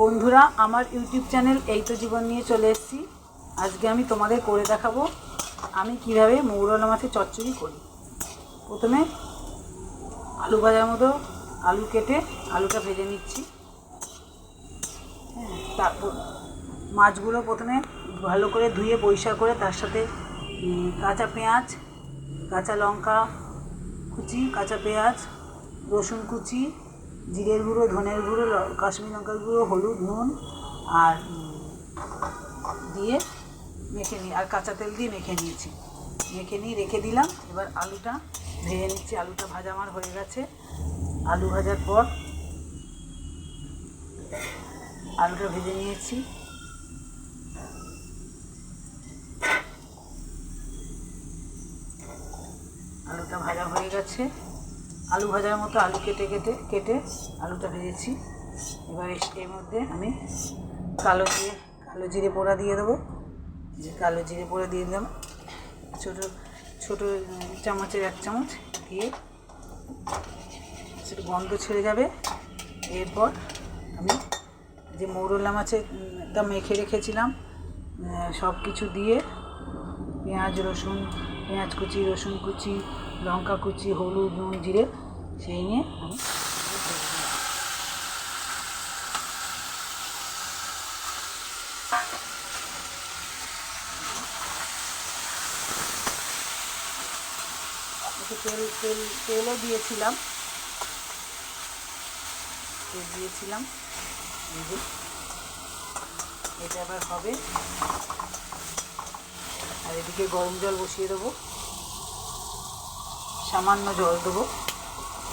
বন্ধুরা, আমার YouTube channel এই তো জীবন নিয়ে চলে এসেছি। আজকে আমি তোমাদের করে দেখাবো আমি কীভাবে মৌরলা মাছের চচ্চড়ি করি। প্রথমে আলু ভাজার মতো আলু কেটে আলুটা ভেজে নিচ্ছি। হ্যাঁ তারপর মাছগুলো প্রথমে ভালো করে ধুয়ে পরিষ্কার করে তার সাথে কাঁচা পেঁয়াজ, কাঁচা লঙ্কা কুচি, কাঁচা পেঁয়াজ, রসুন কুচি জিরের গুঁড়ো, ধনের গুঁড়ো কাশ্মীর লঙ্কার গুঁড়ো, হলুদ, নুন আর দিয়ে মেখে নিই আর কাঁচা তেল দিয়ে মেখে নিয়েছি। মেখে নিয়ে রেখে দিলাম। এবার আলুটা ভেজে নিচ্ছি। আলুটা ভাজা আমার হয়ে গেছে। আলু ভাজার পর আলুটা ভেজে নিয়েছি। আলুটা ভাজা হয়ে গেছে। আলু ভাজার মতো আলু কেটে কেটে কেটে আলুটা ভেজেছি। এবার এর মধ্যে আমি কালো জিরে কালো জিরে পোড়া দিয়ে দেবো। যে কালো জিরে পোড়া দিয়ে দিলাম। ছোটো ছোটো চামচের এক চামচ দিয়ে সেটা গন্ধ ছেড়ে যাবে। এরপর আমি যে মৌরলা মাছেরটা মেখে রেখেছিলাম সব কিছু দিয়ে পেঁয়াজ, রসুন, পেঁয়াজ কুচি, রসুন কুচি লঙ্কা কুচি, হলুদ, নুন, জিরে, সেই নিয়ে আমি তেল তেল, তেলও দিয়েছিলাম। তেল দিয়েছিলাম। এটা আবার হবে। আর এদিকে গরম জল বসিয়ে দেবো। সামান্য জল দেবো।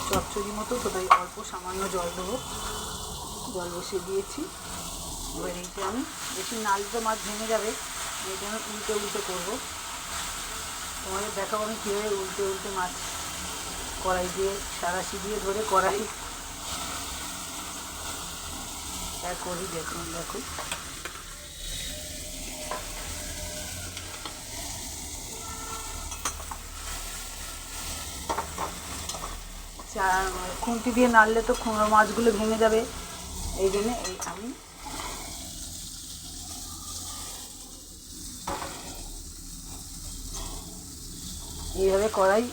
চচ্চড়ি মতো তো অল্প সামান্য জল দেবো। জল বসিয়ে দিয়েছি। এবার এইটা আমি বেশি নাল তো মাছ ভেঙে যাবে এইটা আমি উল্টে উল্টে করব। তোমাদের দেখাবো আমি কীভাবে উল্টে উল্টে মাছ কড়াই দিয়ে, সারাশি দিয়ে ধরে কড়াই। এক করি দেখুন দেখুন। খুন্তি দিয়ে নাড়লে তো মাছগুলো ভেঙে যাবে। এই জন্যে এই আমি এইভাবে কড়াই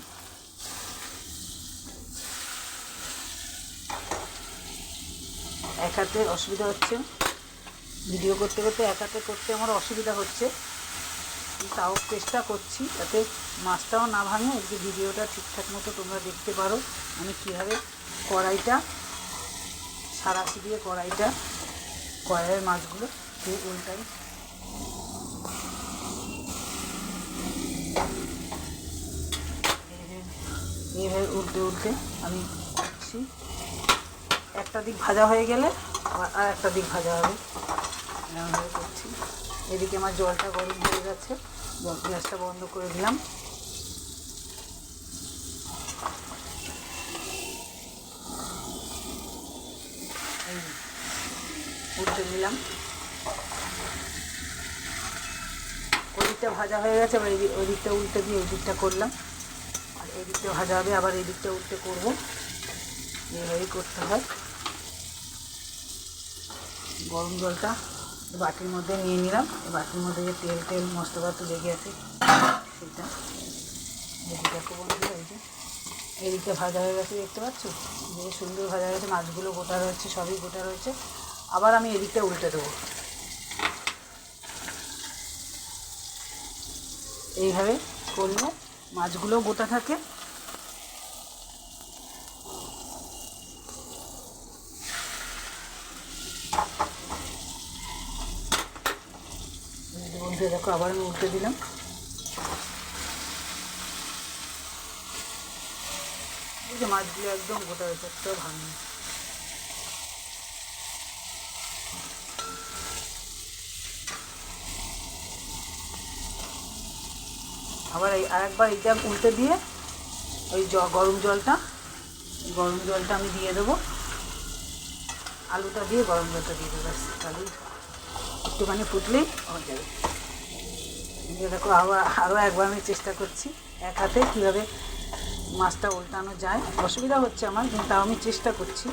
এক হাতে অসুবিধা হচ্ছে। ভিডিও করতে করতে এক হাতে করতে আমার অসুবিধা হচ্ছে। তাও চেষ্টা করছি যাতে মাছটাও না ভাঙে। যে ভিডিওটা ঠিকঠাক মতো তোমরা দেখতে পারো আমি কীভাবে কড়াইটা, সারাশি দিয়ে কড়াইটা, কড়াইয়ের মাছগুলো দিয়ে উল্টাই এইভাবে- উল্টে উল্টে আমি করছি। একটা দিক ভাজা হয়ে গেলে, আর একটা দিক ভাজা হবে। এরকমভাবে করছি। এদিকে আমার জলটা গরম হয়ে গেছে। গ্যাসটা বন্ধ করে দিলাম। এই যে, উল্টে দিলাম। ওই দিকটা ভাজা হয়ে গেছে আবার এই ওই দিকটা উল্টে দিয়ে ওই করলাম। আর এই দিকটা ভাজা হবে আবার এই দিকটা উল্টে করব। এইভাবেই করতে হয়। গরম জলটা বাটির মধ্যে নিয়ে নিলাম। এই বাটির মধ্যে যে তেল তেল, মশলাপাতি লেগে আছে, সেটা দেখো বন্ধুরা এই যে এদিকে ভাজা হয়ে গেছে, দেখতে পাচ্ছ? যে সুন্দর ভাজা হয়ে গেছে, মাছগুলো গোটা রয়েছে, সবই গোটা রয়েছে। আবার আমি এদিকটা উল্টে দেবো। এইভাবে করলে মাছগুলো গোটা থাকে এই যে দেখো আবার আমি উল্টে দিলাম। এই যে মাছগুলো একদম গোটা হয়েছে, একটাও ভাঙনি। আবার এই আরেকবার এইটা উল্টে দিয়ে ওই জ গরম জলটা গরম জলটা আমি দিয়ে দেবো। আলুটা দিয়ে গরম জলটা দিয়ে দেবো তাহলেই একটুখানি ফুটলেই হয়ে যাবে। দেখো আবার আরও একবার আমি চেষ্টা করছি এক হাতে কীভাবে মাছটা উল্টানো যায়। অসুবিধা হচ্ছে আমার, কিন্তু তাও আমি চেষ্টা করছি।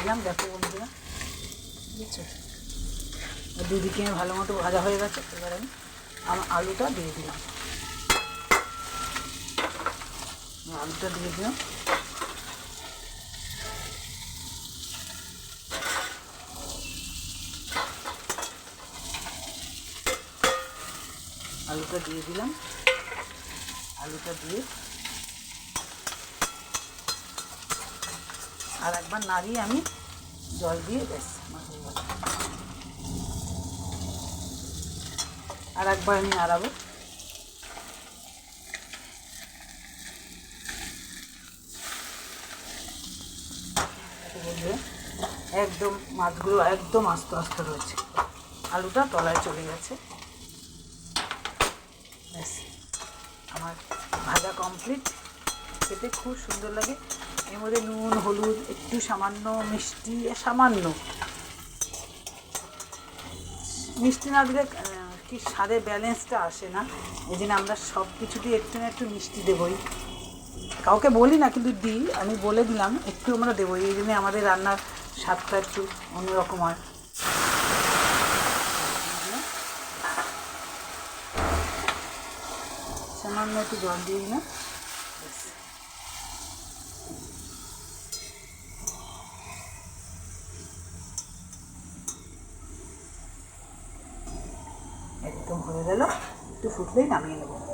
দিলাম, দেখো দুদিকে ভালো মতো ভাজা হয়ে গেছে, এবার আমি আমার আলুটা দিয়ে দিলাম। আলুটা দিয়ে দিলাম আলুটা দিয়ে দিলাম। আলুটা দিয়ে আর একবার নাড়িয়ে আমি জল দিয়ে ব্যাস। আর একবার আমি নাড়াবো দেখো বন্ধুরা, একদম মাছগুলো একদম আস্তে আস্তে রয়েছে। আলুটা তলায় চলে গেছে। ব্যাস, আমার ভাজা কমপ্লিট খেতে খুব সুন্দর লাগে। এর মধ্যে নুন, হলুদ, একটু সামান্য মিষ্টি সামান্য। মিষ্টি না দিলে কি স্বাদের ব্যালেন্সটা আসে না। এই জন্য আমরা সব কিছুতেই একটু না একটু মিষ্টি দেবই। কাউকে বলি না, কিন্তু দিই। আমি বলে দিলাম, একটু আমরা দেবই। এই জন্য আমাদের রান্নার স্বাদটা একটু অন্যরকম হয়। সামান্য একটু জল দিয়ে দিলাম। একদম হয়ে গেল। একটু ফুটলেই নামিয়ে নেব।